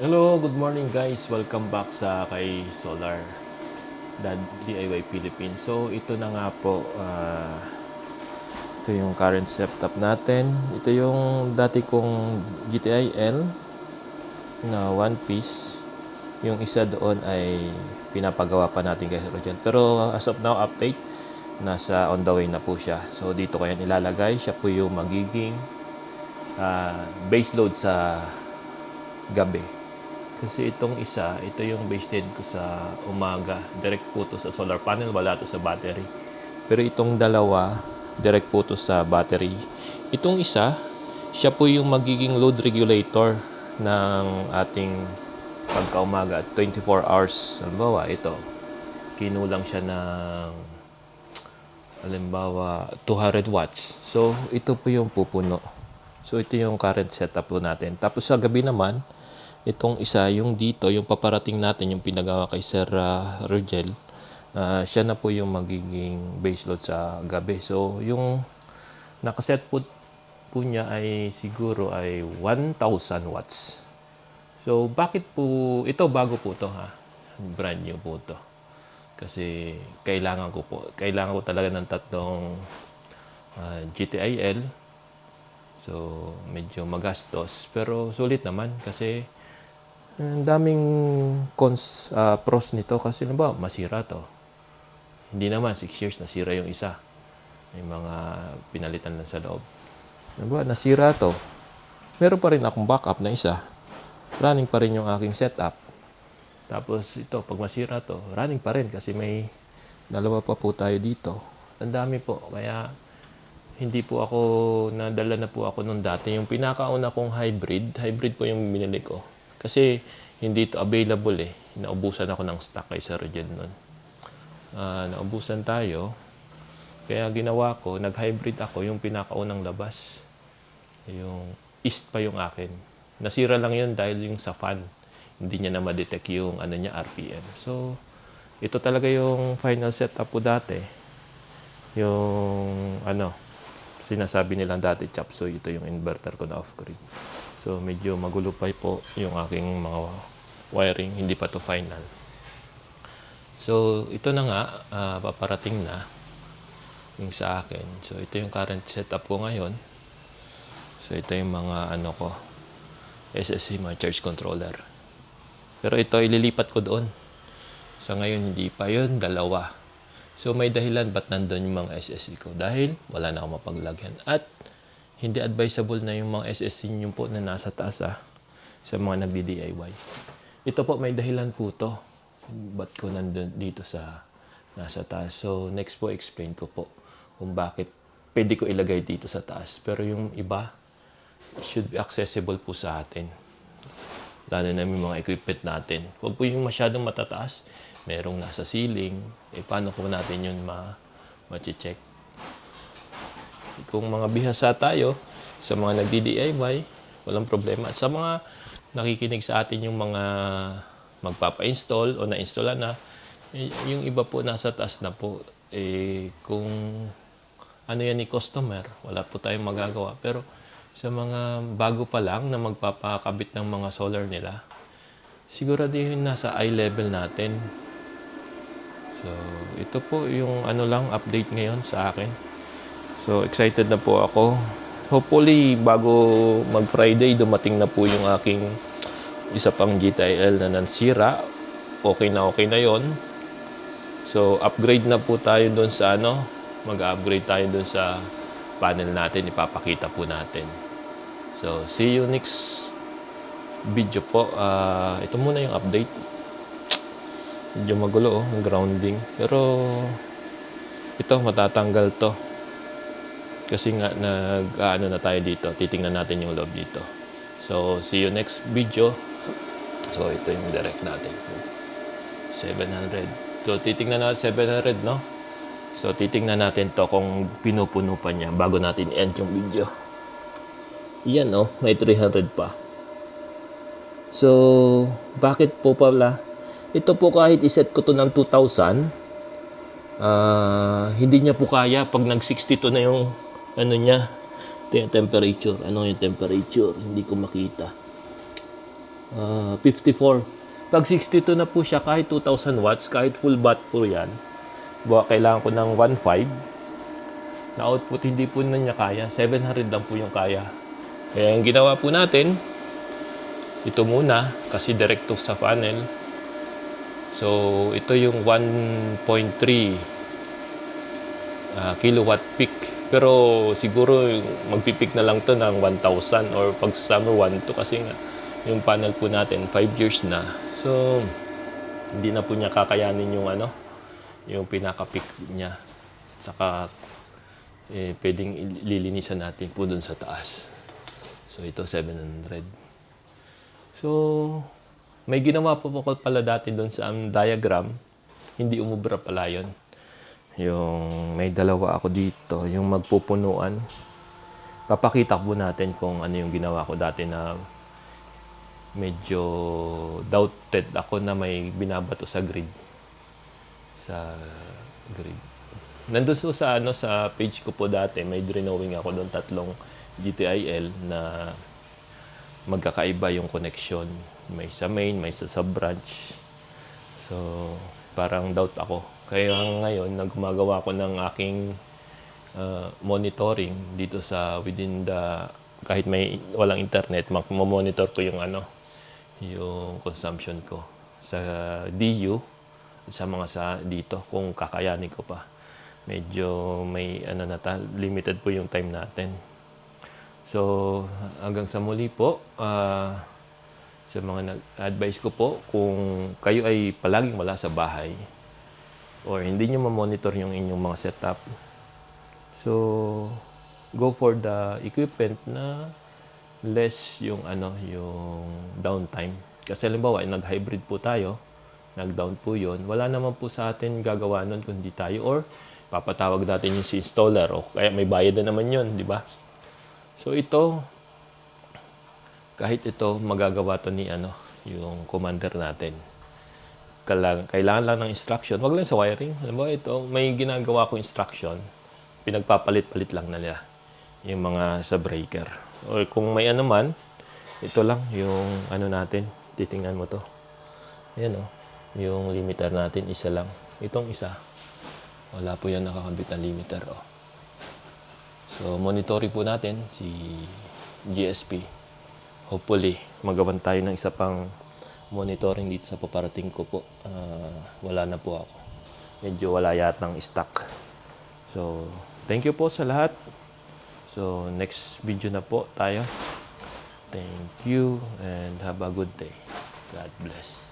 Hello, good morning guys. Welcome back sa kay Solar Dad DIY Philippines. So, ito na nga po. ah, ito yung current setup natin. Ito yung dati kong GTI L na one piece. Yung isa doon ay pinapagawa pa natin kay Rojan. Pero as of now, update. Nasa on the way na po siya. So, dito ko yan ilalagay. Siya po yung magiging ah, base load sa gabi. Kasi itong isa, ito yung base ko sa umaga. Direct po to sa solar panel, wala to sa battery. Pero itong dalawa, direct po to sa battery. Itong isa, siya po yung magiging load regulator ng ating pagkaumaga. 24 hours. Halimbawa, ito. Kinulang siya ng halimbawa 200 watts. So, ito po yung pupuno. So, ito yung current setup po natin. Tapos sa gabi naman, itong isa, yung dito, yung paparating natin, yung pinagawa kay Sir uh, Rogel, ah, siya na po yung magiging base load sa gabi. So, yung nakaset po, po niya ay siguro ay 1,000 watts. So, bakit po, ito bago po to ha. Brand new po to. Kasi kailangan ko po, kailangan ko talaga ng tatlong ah, GTI L. So, medyo magastos. Pero sulit naman kasi ang daming cons, ah, pros nito kasi ano ba, masira to. Hindi naman, 6 years nasira yung isa. May mga pinalitan lang sa loob. Ano ba, nasira to. Meron pa rin akong backup na isa. Running pa rin yung aking setup. Tapos ito, pag masira to, running pa rin kasi may dalawa pa po tayo dito. Ang dami po. Kaya hindi po ako, nadala na po ako nung dati. Yung pinakauna kong hybrid, hybrid po yung binili ko. Kasi hindi ito available eh. Naubusan ako ng stock kay Sir Roger nun. Ah, naubusan tayo. Kaya ginawa ko, nag-hybrid ako yung pinakaunang labas. Yung east pa yung akin. Nasira lang yun dahil yung sa fan. Hindi niya na ma-detect yung ano niya, RPM. So, ito talaga yung final setup ko dati. Yung ano, sinasabi nilang dati chop suey, ito yung inverter ko na off-grid. So, medyo magulo pa po yung aking mga wiring. Hindi pa to final. So, ito na nga, ah, paparating na yung sa akin. So, ito yung current setup ko ngayon. So, ito yung mga ano ko, SSC, mga charge controller. Pero ito, ililipat ko doon. Sa ngayon, hindi pa yun, dalawa. So, may dahilan ba't nandun yung mga SSC ko? Dahil wala na akong mapaglagyan. At hindi advisable na yung mga SSC nyo po na nasa taas ah, sa mga nagdi-DIY. Ito po, may dahilan po to. Ba't ko nandun dito sa nasa taas. So, next po, explain ko po kung bakit pwede ko ilagay dito sa taas. Pero yung iba, should be accessible po sa atin. Lalo na yung mga equipment natin. Huwag po yung masyadong matataas. Merong nasa ceiling. Eh, paano po natin yun ma ma-check? Kung mga bihasa tayo, sa mga nagdi-DIY, walang problema. At sa mga nakikinig sa atin yung mga magpapa-install o na-install na, yung iba po nasa taas na po. Eh, kung ano yan ni customer, wala po tayong magagawa. Pero sa mga bago pa lang na magpapakabit ng mga solar nila, sigurado yung nasa eye level natin. So, ito po yung ano lang update ngayon sa akin. So, excited na po ako. Hopefully, bago mag-Friday, dumating na po yung aking isa pang GTIL na nansira. Okay na okay na yon. So, upgrade na po tayo doon sa ano, mag-upgrade tayo doon sa panel natin, ipapakita po natin. So, see you next video po. Ah, ito muna yung update. Medyo magulo oh, grounding. Pero, ito, matatanggal to. Kasi nga, nag, ano na tayo dito. Titingnan natin yung loob dito. So, see you next video. So, ito yung direct natin. 700. So, titingnan natin 700, no? So, titingnan natin to kung pinupuno pa niya bago natin end yung video. Yan, oh. May 300 pa. So, bakit po pala? Ito po kahit iset ko to ng 2,000, ah, hindi niya po kaya pag nag-62 na yung ano niya, te- temperature. Ano yung temperature? Hindi ko makita. Ah, 54. Pag 62 na po siya, kahit 2,000 watts, kahit full bat po yan, buwa kailangan ko ng 1.5 na output, hindi po na niya kaya. 700 lang po yung kaya. Kaya ang ginawa po natin, ito muna, kasi direct sa funnel. So, ito yung 1.3 ah, kilowatt peak. Pero siguro yung magpipik na lang to ng 1,000 or pag summer 1 to kasi nga yung panel po natin 5 years na. So hindi na po niya kakayanin yung ano, yung pinaka-peak niya. Saka eh, pwedeng ililinisan natin po dun sa taas. So ito 700. So may ginawa po po pala dati doon sa um, diagram. Hindi umubra pala yun. Yung may dalawa ako dito, yung magpupunuan. Papakita po natin kung ano yung ginawa ko dati na medyo doubted ako na may binabato sa grid. Sa grid. Nandun so sa ano sa page ko po dati, may drawing ako doon tatlong GTIL na magkakaiba yung connection. May sa main, may sa sub-branch. So, parang doubt ako. Kaya ngayon, nagumagawa ko ng aking uh, monitoring dito sa within the kahit may walang internet, monitor ko yung ano, yung consumption ko sa DU sa mga sa dito kung kakayanin ko pa. Medyo may ano na ta, limited po yung time natin. So, hanggang sa muli po, ah, sa mga nag-advise ko po, kung kayo ay palaging wala sa bahay or hindi nyo ma-monitor yung inyong mga setup, so go for the equipment na less yung ano yung downtime. Kasi halimbawa, nag-hybrid po tayo, nag-down po yon wala naman po sa atin gagawa nun kundi tayo or papatawag natin yung si installer o kaya may bayad na naman yon di ba? So ito, kahit ito magagawa to ni ano, yung commander natin. Kailangan, lang ng instruction. Wag lang sa wiring. Alam mo, ito, may ginagawa ko instruction. Pinagpapalit-palit lang nila yung mga sa breaker. O kung may ano man, ito lang yung ano natin. Titingnan mo to. Ayan o. Yung limiter natin, isa lang. Itong isa. Wala po yan nakakabit na limiter. Oh. So, monitoring po natin si GSP. Hopefully, magawan tayo ng isa pang monitoring dito sa paparating ko po. Ah, wala na po ako. Medyo wala yatang stock. So, thank you po sa lahat. So, next video na po tayo. Thank you and have a good day. God bless.